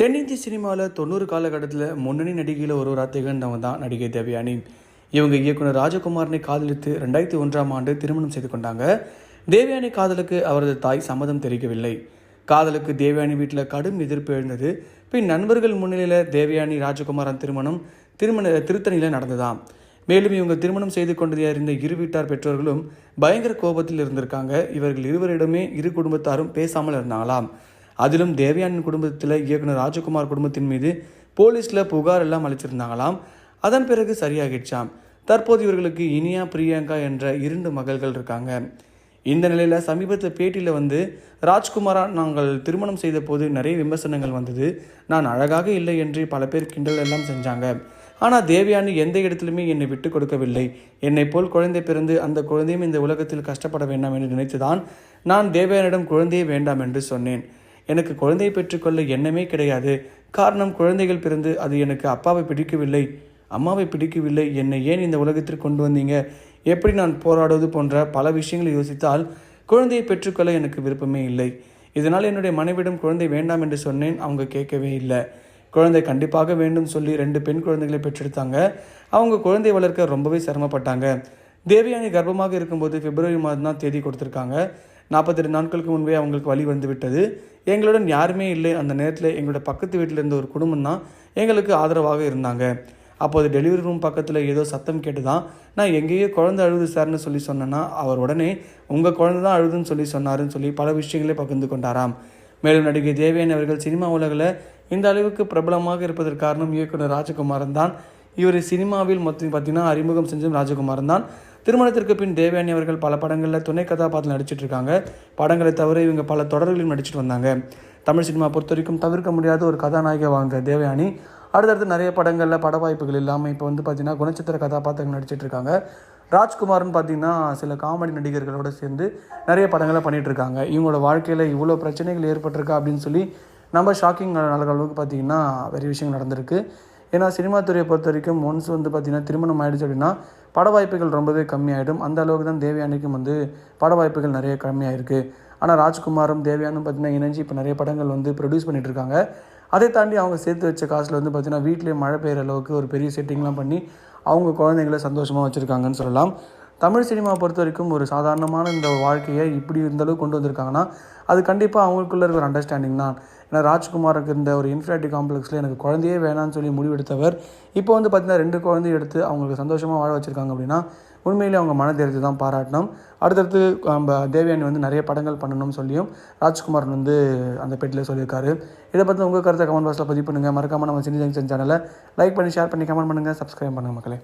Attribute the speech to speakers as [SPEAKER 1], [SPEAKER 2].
[SPEAKER 1] தென்னிந்திய சினிமாவில் தொண்ணூறு காலகட்டத்தில் முன்னணி நடிகையில் ஒருவராக திகழ்ந்தவங்க தான் நடிகை தேவயானி. இவங்க இயக்குனர் ராஜகுமாரனை காதலித்து ரெண்டாயிரத்தி ஒன்றாம் ஆண்டு திருமணம் செய்து கொண்டாங்க. தேவயானி காதலுக்கு அவரது தாய் சம்மதம் தெரிவிக்கவில்லை. காதலுக்கு தேவயானி வீட்டில் கடும் எதிர்ப்பு எழுந்தது. பின் நண்பர்கள் முன்னிலையில் தேவயானி ராஜகுமாரன் திருமணம் திருமண திருத்தணியில் நடந்ததாம். மேலும் இவங்க திருமணம் செய்து கொண்டதை அறிந்த இரு வீட்டார் பெற்றோர்களும் பயங்கர கோபத்தில் இருந்திருக்காங்க. இவர்கள் இருவரிடமே இரு குடும்பத்தாரும் பேசாமல் இருந்தாங்களாம். அதிலும் தேவயானின் குடும்பத்தில் இயக்குனர் ராஜகுமார் குடும்பத்தின் மீது போலீஸில் புகார் எல்லாம் அளிச்சிருந்தாங்களாம். அதன் பிறகு சரியாகிடுச்சாம். தற்போது இவர்களுக்கு இனியா பிரியங்கா என்ற இரண்டு மகள்கள் இருக்காங்க. இந்த நிலையில் சமீபத்தில் பேட்டியில் வந்து ராஜ்குமாரா நாங்கள் திருமணம் செய்த போது நிறைய விமர்சனங்கள் வந்தது. நான் அழகாக இல்லை என்று பல பேர் கிண்டல் எல்லாம் செஞ்சாங்க. ஆனால் தேவயானி எந்த இடத்திலுமே என்னை விட்டு கொடுக்கவில்லை. என்னை போல் குழந்தை பிறந்து அந்த குழந்தையும் இந்த உலகத்தில் கஷ்டப்பட வேண்டாம் என்று நினைத்துதான் நான் தேவயானிடம் குழந்தையே வேண்டாம் என்று சொன்னேன். எனக்கு குழந்தையை பெற்றுக்கொள்ள எண்ணமே கிடையாது. காரணம் குழந்தைகள் பிறந்து அது எனக்கு அப்பாவை பிடிக்கவில்லை. அம்மாவை பிடிக்கவில்லை. என்னை ஏன் இந்த உலகத்திற்கு கொண்டு வந்தீங்க? எப்படி நான் போராடுவது போன்ற பல விஷயங்களை யோசித்தால் குழந்தையை பெற்றுக்கொள்ள எனக்கு விருப்பமே இல்லை. இதனால் என்னுடைய மனைவிடம் குழந்தை வேண்டாம் என்று சொன்னேன். அவங்க கேட்கவே இல்லை. குழந்தை கண்டிப்பாக வேண்டும் சொல்லி ரெண்டு பெண் குழந்தைகளை பெற்றெடுத்தாங்க. அவங்க குழந்தை வளர்க்க ரொம்பவே சிரமப்பட்டாங்க. தேவயானி கர்ப்பமாக இருக்கும்போது பிப்ரவரி மாதம் தான் தேதி கொடுத்துருக்காங்க. நாற்பத்தெட்டு நாட்களுக்கு முன்பே அவங்களுக்கு வழி வந்து விட்டது எங்களுடன் யாருமே இல்லை. அந்த நேரத்தில் எங்களோட பக்கத்து வீட்டில் இருந்த ஒரு குடும்பம் தான் எங்களுக்கு ஆதரவாக இருந்தாங்க. அப்போது டெலிவரி ரூம் பக்கத்தில் ஏதோ சத்தம் கேட்டு தான் நான் எங்கேயோ குழந்தை அழுது சார்னு சொல்லி சொன்னேன்னா அவர் உடனே உங்கள் குழந்தை தான் அழுதுன்னு சொல்லி சொன்னாருன்னு சொல்லி பல விஷயங்களை பகிர்ந்து கொண்டாராம். மேலும் நடிகை தேவேன் அவர்கள் சினிமா உலகில் இந்த அளவுக்கு பிரபலமாக இருப்பதற்கு காரணம் இயக்குனர் ராஜகுமாரன் தான். இவர் சினிமாவில் மொத்தம் பார்த்தீங்கன்னா அறிமுகம் செஞ்சதும் ராஜகுமார் தான். திருமணத்திற்கு பின் தேவயானி அவர்கள் பல படங்களில் துணை கதாபாத்திரம் நடிச்சிட்டு இருக்காங்க. படங்களை தவிர இவங்க பல தொடர்களிலும் நடிச்சிட்டு வந்தாங்க. தமிழ் சினிமா பொறுத்த வரைக்கும் தவிர்க்க முடியாத ஒரு கதாநாயக வாங்க தேவயானி. அடுத்தடுத்து நிறைய படங்களில் பட வாய்ப்புகள் இல்லாமல் இப்போ வந்து பார்த்தீங்கன்னா குணச்சித்திர கதாபாத்திரங்கள் நடிச்சிட்டு இருக்காங்க. ராஜ்குமார்னு பார்த்தீங்கன்னா சில காமெடி நடிகர்களோட சேர்ந்து நிறைய படங்களை பண்ணிகிட்ருக்காங்க இருக்காங்க. இவங்களோட வாழ்க்கையில் இவ்வளோ பிரச்சனைகள் ஏற்பட்டிருக்கா அப்படின்னு சொல்லி நம்ம ஷாக்கிங் நல்ல அளவுக்கு பார்த்தீங்கன்னா நிறைய விஷயங்கள் நடந்திருக்கு. ஏன்னா சினிமா துறையை பொறுத்த வரைக்கும் ஒன்ஸ் வந்து பார்த்தீங்கன்னா திருமணம் ஆகிடுச்சு அப்படின்னா பட வாய்ப்புகள் ரொம்பவே கம்மியாயிடும். அந்த அளவுக்கு தான் தேவயானிக்கும் வந்து பட வாய்ப்புகள் நிறைய கம்மியாயிருக்கு. ஆனால் ராஜ்குமாரும் தேவயானும் பார்த்தீங்கன்னா இணைஞ்சு இப்போ நிறைய படங்கள் வந்து ப்ரொடியூஸ் பண்ணிகிட்டு இருக்காங்க அதை தாண்டி அவங்க சேர்த்து வச்ச காசில் வந்து பார்த்தீங்கன்னா வீட்டிலே மழை பெய்கிற அளவுக்கு ஒரு பெரிய செட்டிங்லாம் பண்ணி அவங்க குழந்தைங்கள சந்தோஷமாக வச்சுருக்காங்கன்னு சொல்லலாம். தமிழ் சினிமா பொறுத்த வரைக்கும் ஒரு சாதாரணமான இந்த வாழ்க்கையை இப்படி இருந்தளவு கொண்டு வந்திருக்காங்கன்னா அது கண்டிப்பாக அவங்களுக்குள்ள இருக்கிற அண்டர்ஸ்டாண்டிங் தான். ஏன்னா ராஜ்குமாருக்கு இருந்த ஒரு இன்ஃபினிட்டி காம்ப்ளெக்ஸில் எனக்கு குழந்தையே வேணாம்னு சொல்லி முடிவெடுத்தவர். இப்போ வந்து பார்த்தீங்கன்னா ரெண்டு குழந்தைய எடுத்து அவங்களுக்கு சந்தோஷமாக வாழ வச்சுருக்காங்க அப்படின்னா உண்மையிலே அவங்க மனதெரித்து தான் பாராட்டணும். அடுத்தடுத்து நம்ம தேவியானி வந்து நிறைய படங்கள் பண்ணணும்னு சொல்லியும் ராஜ்குமார் வந்து அந்த பெட்டில் சொல்லியிருக்காரு. இதை பற்றி உங்கள் கருத்தை கமெண்ட் பாக்ஸில் பதிவு பண்ணுங்கள் மறக்காமல் நம்ம சினி ஜங்ஷன் சேனலை லைக் பண்ணி ஷேர் பண்ணி கமெண்ட் பண்ணுங்கள் சப்ஸ்கிரைப் பண்ணுங்கள் மக்களே.